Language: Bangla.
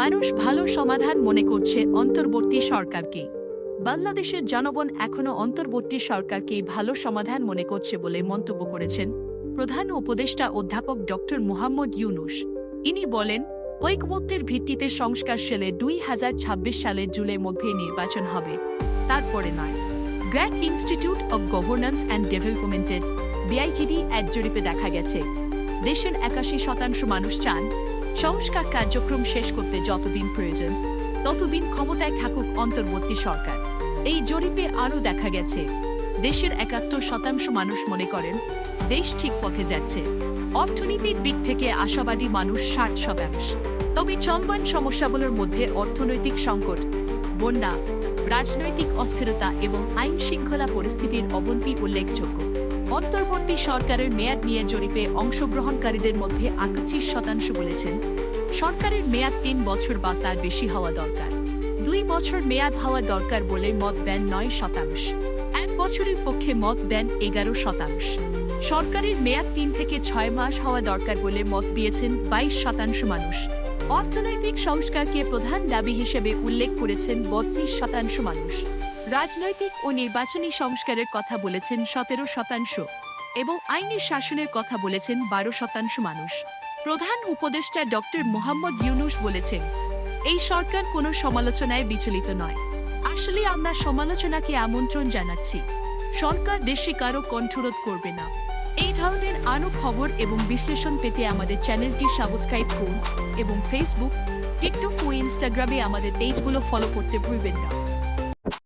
মানুষ ভালো সমাধান মনে করছে অন্তর্বর্তী সরকারকে। বাংলাদেশের জনগণ এখনও অন্তর্বর্তী সরকারকেই ভালো সমাধান মনে করছে বলে মন্তব্য করেছেন প্রধান উপদেষ্টা অধ্যাপক ডক্টর মোহাম্মদ ইউনুস। ইনি বলেন, ঐকমত্যের ভিত্তিতে সংস্কার সেলে দুই হাজার ছাব্বিশ সালের জুলাই মধ্যে নির্বাচন হবে। তারপরে নয়। গ্র্যাক ইনস্টিটিউট অব গভর্নেন্স অ্যান্ড ডেভেলপমেন্টের বিআইজিডি এক জরিপে দেখা গেছে। দেশের একাশি শতাংশ মানুষ চান সংস্কার কার্যক্রম শেষ করতে যতদিন প্রয়োজন, ততদিন ক্ষমতায় থাকুক অন্তর্বর্তী সরকার। এই জরিপে আরও দেখা গেছে, দেশের একাত্তর শতাংশ মানুষ মনে করেন, দেশ ঠিক পথে যাচ্ছে। অর্থনীতির দিক থেকে আশাবাদী মানুষ ষাট শতাংশ। তবে চলমান সমস্যাগুলোর মধ্যে অর্থনৈতিক সংকট, বন্যা, রাজনৈতিক অস্থিরতা এবং আইন শৃঙ্খলা পরিস্থিতির অবনতি উল্লেখযোগ্য। অন্তর্বর্তী সরকারের মেয়াদ নিয়ে জরিপে অংশগ্রহণকারীদের মধ্যে আটত্রিশ শতাংশ বলেছেন। সরকারের মেয়াদ তিন বছর বা তার বেশি হওয়া দরকার। দুই বছর মেয়াদ হওয়া দরকার বলে মত দেন নয় শতাংশ। এক বছরের পক্ষে মত দেন এগারো শতাংশ। সরকারের মেয়াদ তিন থেকে ছয় মাস হওয়া দরকার বলে মত দিয়েছেন বাইশ শতাংশ মানুষ। অর্থনৈতিক সংস্কারকে প্রধান দাবি হিসেবে উল্লেখ করেছেন বত্রিশ শতাংশ মানুষ। রাজনৈতিক ও নির্বাচনী সংস্কারের কথা বলেছেন সতেরো শতাংশ এবং আইনি শাসনের কথা বলেছেন বারো শতাংশ মানুষ। প্রধান উপদেষ্টা ডক্টর মোহাম্মদ ইউনুস বলেছেন, এই সরকার কোনো সমালোচনায় বিচলিত নয়। আসলে আমরা সমালোচনাকে আমন্ত্রণ জানাচ্ছি। সরকার দেশে কারও কণ্ঠরোধ করবে না। আরও খবর এবং বিশ্লেষণ পেতে আমাদের চ্যানেলটি সাবস্ক্রাইব করুন এবং ফেসবুক টিকটক ও ইনস্টাগ্রামে আমাদের পেজগুলো ফলো করতে ভুলবেন না।